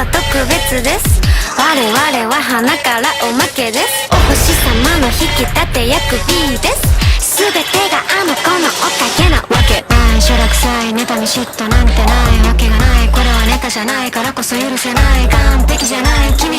は特別です。我々は花からおまけです。お星様の引き立て役 B です。全てがあの子のおかげなわけ。ない書ょ臭いさい妬み嫉妬なんてないわけがない。これはネタじゃないからこそ許せない。完璧じゃない。君